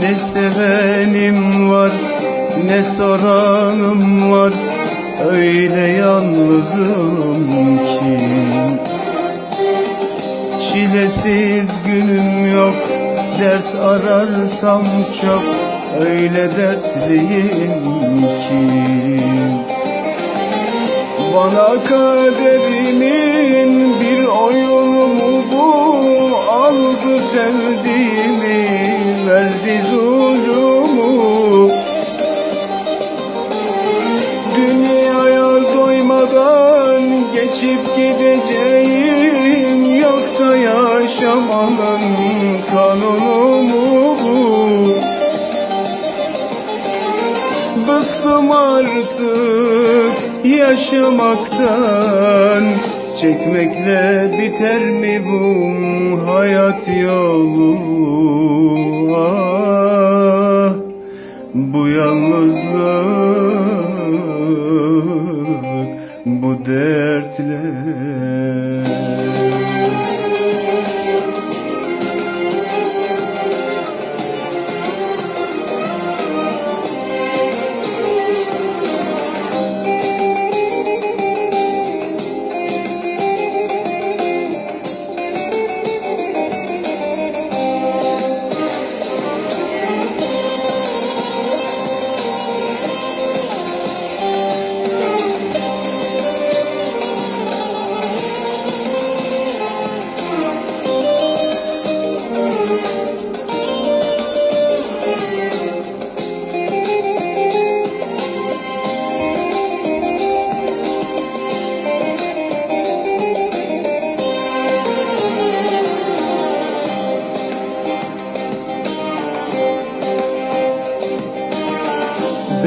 Ne sevenim var ne soranım var. Öyle yalnızım ki. Çilesiz günüm yok Dert ararsam çok. Öyle dertliyim ki. Bana kaderimin bir oyunu bu. Aldı sevdiğimi geçip gideceğim Yoksa yaşamanın kanunu mu bu? Bıktım artık yaşamaktan Çekmekle biter mi bu hayat yolu ah, Bu yalnızlık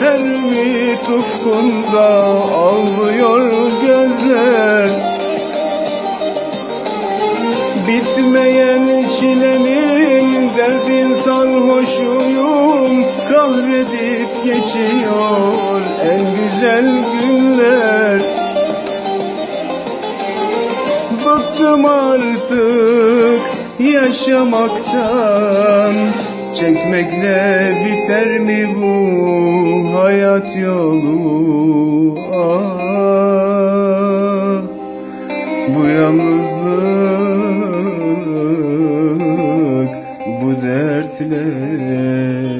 Her ümit ufkunda ağlıyor gözler. Bitmeyen çilenin derdin sarhoşuyum. Kahredip geçiyor en güzel günler. Bıktım artık yaşamaktan Çekmekle biter mi bu hayat yolu? Ah, Bu yalnızlık bu dertler